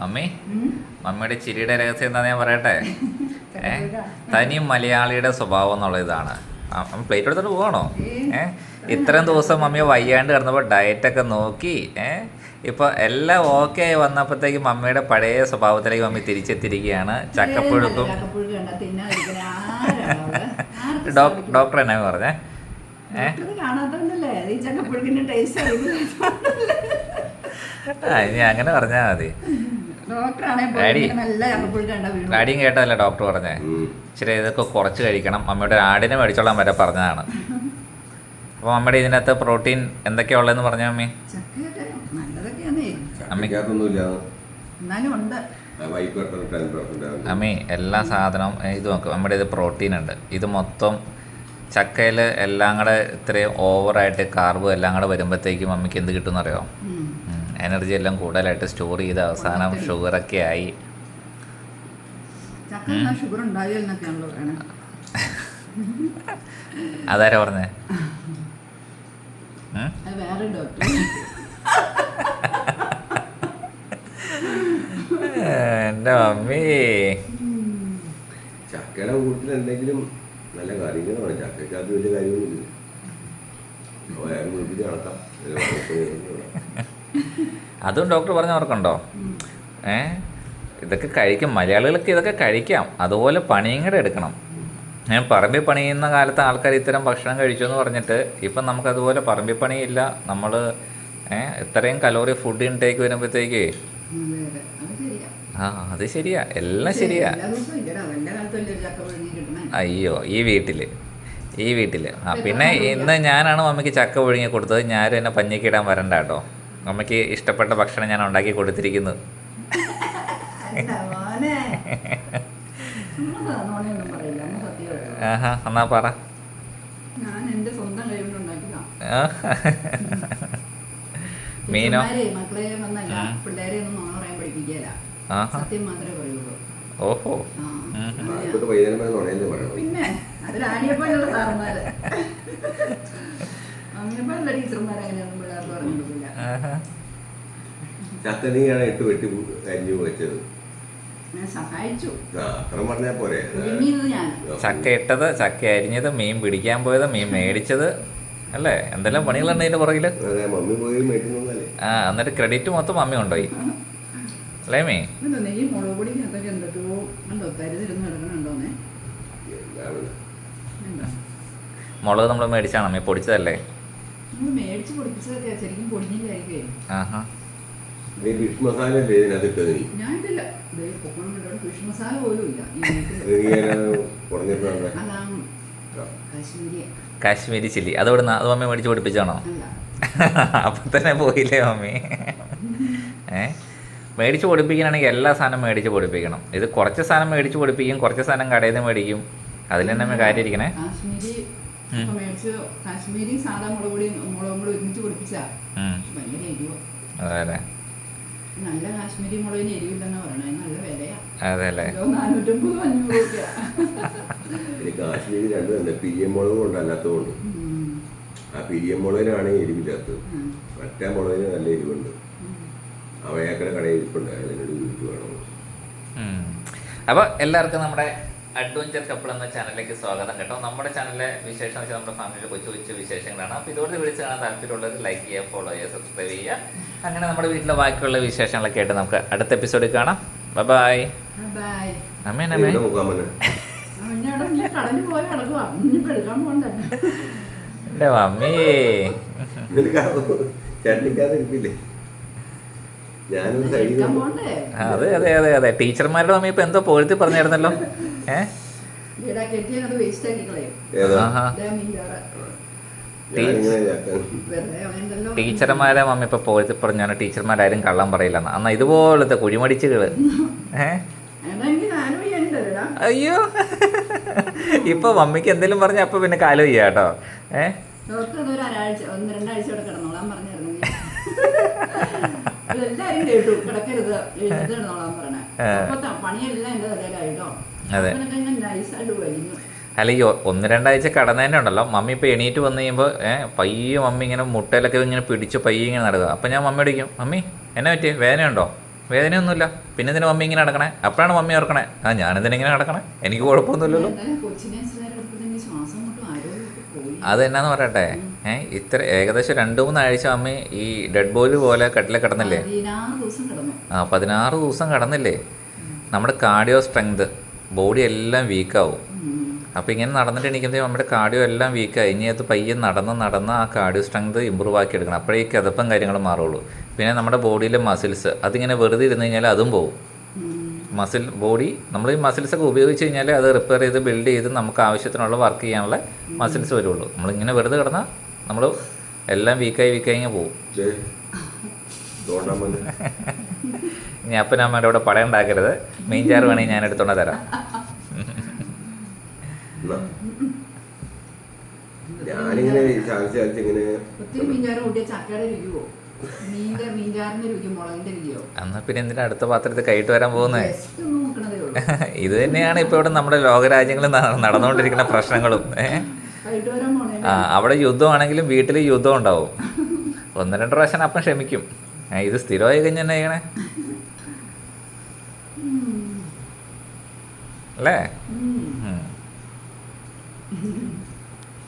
Mummy? മമ്മിയുടെ ചിരിയുടെ രഹസ്യം എന്താന്ന് ഞാൻ പറയട്ടെ? ഏ? തനി മലയാളിയുടെ സ്വഭാവം എന്നുള്ള ഇതാണ്. പ്ലേറ്റ് എടുത്തോണ്ട് പോകണോ ഏ? ഇത്രയും ദിവസം മമ്മിയെ വയ്യാണ്ട് കിടന്നപ്പോൾ ഡയറ്റൊക്കെ നോക്കി ഏ? ഇപ്പൊ എല്ലാം ഓക്കെ ആയി വന്നപ്പോഴത്തേക്ക് മമ്മിയുടെ പഴയ സ്വഭാവത്തിലേക്ക് മമ്മി തിരിച്ചെത്തിരിക്കുകയാണ് ചക്കപ്പുഴുക്കും? ഡോക്ടർ എന്നാ പറഞ്ഞേ? ഏ? ഡോക്ടർ ഈ ചക്കപ്പുഴുക്കിന്റെ ടേസ്റ്റ് അറിയില്ല. ആ ഇനി അങ്ങനെ പറഞ്ഞാൽ മതി. ഡാഡിയും കേട്ടതല്ല ഡോക്ടർ പറഞ്ഞേ? ഇച്ചിരി ഇതൊക്കെ കുറച്ച് കഴിക്കണം. അമ്മയുടെ ആടിനെ മേടിച്ചോളാൻ വരെ പറഞ്ഞതാണ്. അപ്പോൾ അമ്മയുടെ ഇതിനകത്ത് പ്രോട്ടീൻ എന്തൊക്കെയാ ഉള്ളതെന്ന് പറഞ്ഞ അമ്മ? അമ്മി. എല്ലാ സാധനവും ഇത് നോക്കും നമ്മുടെ ഇത് പ്രോട്ടീൻ ഉണ്ട്. ഇത് മൊത്തം ചക്കയിൽ എല്ലാം കൂടെ ഇത്രയും ഓവറായിട്ട് കാർബ് എല്ലാം കൂടെ വരുമ്പോഴത്തേക്കും അമ്മയ്ക്ക് എന്ത് കിട്ടും അറിയോ ഉം. എനർജി എല്ലാം കൂടുതലായിട്ട് സ്റ്റോർ ചെയ്ത് അവസാനം ഷുഗറൊക്കെ ആയി. അതാരാ പറഞ്ഞേ? എന്റെ മമ്മി. ചക്കയുടെ കൂട്ടത്തിൽ എന്തെങ്കിലും നല്ല കാര്യങ്ങളാണ് ചക്കയ്ക്കകത്ത് വലിയ കാര്യമൊന്നുമില്ല. വയറ് മുഴുപ്പിച്ച് നടത്താം. അതും ഡോക്ടർ പറഞ്ഞ ഓർക്കുണ്ടോ ഏ? ഇതൊക്കെ കഴിക്കും. മലയാളികൾക്ക് ഇതൊക്കെ കഴിക്കാം. അതുപോലെ പണിയും കൂടെ എടുക്കണം. ഞാൻ പറമ്പിൽ പണിയുന്ന കാലത്ത് ആൾക്കാർ ഇത്തരം ഭക്ഷണം കഴിച്ചു എന്ന് പറഞ്ഞിട്ട് ഇപ്പം നമുക്കതുപോലെ പറമ്പി പണിയില്ല. നമ്മൾ ഇത്രയും കലോറി ഫുഡ് ഇൻടേക്ക് വരുമ്പോഴത്തേക്ക് ആ അത് ശരിയാ. എല്ലാം ശരിയാ. പുഴുങ്ങി അയ്യോ ഈ വീട്ടിൽ ഈ വീട്ടിൽ ആ പിന്നെ ഇന്ന് ഞാനാണ് മമ്മിക്ക് ചക്ക ഒഴുങ്ങി കൊടുത്തത്. ഞാനും എന്നെ പഞ്ഞിക്കിടാൻ വരണ്ട കേട്ടോ. മമ്മിക്ക് ഇഷ്ടപ്പെട്ട ഭക്ഷണം ഞാൻ ഉണ്ടാക്കി കൊടുത്തിരിക്കുന്നു. ആഹാ എന്നാ പറ. ഞാൻ എന്റെ സ്വന്തം കഴിവുകൊണ്ട് ഉണ്ടാക്കിയതാ. മീനോ? ഓഹോ. പിന്നെ സാറന്മാര്. ടീച്ചർമാർ അങ്ങനെയൊന്നും പറഞ്ഞു കൊടുക്കില്ല. ചത്തണിയാണ് ഇട്ട് വെട്ടി കരിഞ്ഞു വെച്ചത്. ഞാൻ സഹായിച്ചു. പറഞ്ഞാൽ പോരെ. ചക്ക ഇട്ടത് ചക്ക അരിഞ്ഞത് മീൻ പിടിക്കാൻ പോയത് മീൻ മേടിച്ചത് അല്ലേ? എന്തെല്ലാം പണികളുണ്ട് അതിന്റെ പുറകിൽ? ആ എന്നിട്ട് ക്രെഡിറ്റ് മൊത്തം മമ്മി കൊണ്ടുപോയി. അല്ലേ മീ? മുളക് നമ്മൾ മേടിച്ചാണ്? മീ പൊടിച്ചതല്ലേ? മേടിച്ച് പൊടിപ്പിച്ചതൊക്കെ ശരിക്കും പൊടിഞ്ഞില്ലായിരിക്കേ ആഹാ. നീ ഫിഷ് മസാല അല്ലേ ഇതിനകത്ത് ഇട്ടത് നീ? ഞാൻ ഇല്ല പൊക്കണുണ്ടോ ഫിഷ് മസാല പോലും ഇല്ല. കാശ്മീരി. കാശ്മീരി ചില്ലി. അത് ഇവിടുന്ന് അത് മമ്മി മേടിച്ച് പൊടിപ്പിച്ചാണോ? അപ്പൊ തന്നെ പോയില്ലേ മമ്മി ഏ? മേടിച്ച് പൊടിപ്പിക്കണമെങ്കിൽ എല്ലാ സാധനം മേടിച്ച് പൊടിപ്പിക്കണം. ഇത് കുറച്ച് സാധനം മേടിച്ച് പൊടിപ്പിക്കും കുറച്ച് സാധനം കടയിൽ നിന്ന് മേടിക്കും. അതിൽ തന്നെ നമ്മൾ കാര്യം ഇരിക്കണേ? കാശ്മീരി ഉം. ഇപ്പൊ മേടിച്ച് കാശ്മീരി സാധാ മുളക് പൊടി മുളകും കൂടി ഒരുമിച്ച് പൊടിപ്പിച്ചാ. ഭയങ്കര എരിവ്. അതെ നല്ല കാശ്മീരി മുളകിന് എരിവില്ലെന്ന് പറയണേ. നല്ല വിലയാ. നാനൂറ്റമ്പത് അഞ്ഞൂറ് കാശ്മീരി രണ്ട് തന്നെ പിരിയം മുളകും ഉണ്ട് അല്ലാത്തതുകൊണ്ട് ആ പിരിയം മുളകിനാണ് എരിവില്ലാത്തത്. മറ്റേ മുളകിന് നല്ല എരിവുണ്ട്. അവയാക്കടെ കടയിൽ ഇരിപ്പുണ്ട്. വീട്ടിൽ വേണം. അപ്പോൾ എല്ലാവർക്കും നമ്മുടെ അഡ്വഞ്ചർ കപ്പിൾ എന്ന ചാനലിലേക്ക് സ്വാഗതം കേട്ടോ. നമ്മുടെ ചാനലിലെ വിശേഷം വെച്ചാൽ നമ്മുടെ ഫാമിലിയിലെ കൊച്ചു കൊച്ചു വിശേഷങ്ങളാണ്. അപ്പോൾ ഇതോടെ വിളിച്ച് കാണാൻ താല്പര്യമുള്ളവർ ലൈക്ക് ചെയ്യുക ഫോളോ ചെയ്യുക സബ്സ്ക്രൈബ് ചെയ്യുക. അങ്ങനെ നമ്മുടെ വീട്ടിലെ ബാക്കിയുള്ള വിശേഷങ്ങളൊക്കെ ആയിട്ട് നമുക്ക് അടുത്ത എപ്പിസോഡിൽ കാണാം. ബൈ ബൈ അമ്മേ എന്റെ മമ്മി. അതെ അതെ അതെ അതെ. ടീച്ചർമാരുടെ മമ്മി ഇപ്പൊ എന്തോ പോഴ്ത്തി പറഞ്ഞായിരുന്നല്ലോ. ഏ? ഇവിടെ കെട്ടിയത് വേസ്റ്റ് ആക്കി കളയും. ഏതാ? ആഹാ. ഇതേ മീൻചാറ് ഞാനിങ്ങനെ ചക്ക- വെറുതെ അവനെന്തല്ലോ ടീച്ചർമാരെ മമ്മി ഇപ്പൊ പോഴ്ത്തി പറഞ്ഞാണ് ടീച്ചർമാരാരും കള്ളം പറയില്ലെന്ന്. അന്നാ ഇതുപോലത്തെ കുഴിമടിച്ചുകൾ. അയ്യോ. ഇപ്പൊ മമ്മിക്ക് എന്തെങ്കിലും പറഞ്ഞ അപ്പൊ പിന്നെ കാലം ചെയ്യാ കേട്ടോ. ഏ? അതൊരു ഒരാഴ്ച ഒന്ന് രണ്ടാഴ്ച കടന്നു തന്നെ കേട്ടു കിടക്കരുത് അപ്പൊ പണിയെല്ലാം എന്റെ തലയിലായിട്ടോ? അതെ. നൈസായിട്ട് വലിഞ്ഞു. ഒന്ന് രണ്ടാഴ്ച ഉണ്ടല്ലോ. മമ്മി ഇപ്പൊ എണീറ്റ് വന്നു കഴിയുമ്പോൾ ഏഹ് പയ്യെ മമ്മി ഇങ്ങനെ മുട്ടയിലൊക്കെ ഇങ്ങനെ പിടിച്ച് പയ്യെ ഇങ്ങനെ നടക്കുക. അപ്പൊ ഞാൻ മമ്മി അടിക്കും. മമ്മി എന്നെ പറ്റി? വേദനയുണ്ടോ? വേദനയൊന്നുമില്ല. പിന്നെ ഇതിന് മമ്മി ഇങ്ങനെ നടക്കണേ? അപ്പോഴാണ് മമ്മി ഓർക്കണേ ആ ഞാനിതിനെ ഇങ്ങനെ നടക്കണേ? എനിക്ക് കുഴപ്പമൊന്നുമില്ലല്ലോ. അത് എന്നാന്ന് പറയട്ടെ? ഏഹ് ഇത്ര ഏകദേശം രണ്ടു മൂന്നാഴ്ച അമ്മ ഈ ഡെഡ് ബോയിൽ പോലെ കട്ടിലെ കിടന്നില്ലേ? ആ പതിനാറ് ദിവസം കടന്നില്ലേ? നമ്മുടെ കാർഡിയോ സ്ട്രെങ്ത് ബോഡി എല്ലാം വീക്കാവും അപ്പൊ അപ്പോൾ ഇങ്ങനെ നടന്നിട്ട് എണീക്കുമ്പോൾ നമ്മുടെ കാർഡിയോ എല്ലാം വീക്കായി ഇനി അത് പയ്യെ നടന്ന് നടന്ന് ആ കാർഡിയോ സ്ട്രെങ്ത് ഇമ്പ്രൂവ് ആക്കി എടുക്കണം. അപ്പോഴേ ഈ കാര്യങ്ങൾ മാറുള്ളൂ. പിന്നെ നമ്മുടെ ബോഡിയിലെ മസിൽസ് അതിങ്ങനെ വെറുതെ ഇരുന്ന് കഴിഞ്ഞാൽ അതും പോകും. മസിൽ ബോഡി നമ്മൾ ഈ മസിൽസ് ഒക്കെ ഉപയോഗിച്ച് കഴിഞ്ഞാൽ അത് റിപ്പയർ ചെയ്ത് ബിൽഡ് ചെയ്ത് നമുക്ക് ആവശ്യത്തിനുള്ള വർക്ക് ചെയ്യാനുള്ള മസിൽസ് വരുള്ളൂ. നമ്മളിങ്ങനെ വെറുതെ കിടന്നാൽ നമ്മൾ എല്ലാം വീക്കായി വീക്കായി ഇങ്ങനെ പോകും ഇനി അപ്പനമ്മയുടെ കൂടെ പടം ഉണ്ടാക്കരുത്. മീൻചാറ് വേണമെങ്കിൽ ഞാൻ എടുത്തോണ്ട് തരാം. ഞാനിങ്ങനെ എന്നാൽ പിന്നെ എന്തിനാ അടുത്ത പാത്രത്തിൽ കൈയിട്ട് വരാൻ പോകുന്നത് ഇത് തന്നെയാണ് ഇപ്പൊ ഇവിടെ നമ്മുടെ ലോകരാജ്യങ്ങളിൽ നടന്നുകൊണ്ടിരിക്കുന്ന പ്രശ്നങ്ങളും. ആ അവിടെ യുദ്ധമാണെങ്കിലും വീട്ടിൽ യുദ്ധം ഉണ്ടാവും. ഒന്ന് രണ്ട് പ്രാവശ്യം അപ്പം ക്ഷമിക്കും. ഇത് സ്ഥിരമായി കഴിഞ്ഞാൽ എന്നാ ചെയ്യണേ? അല്ലേ.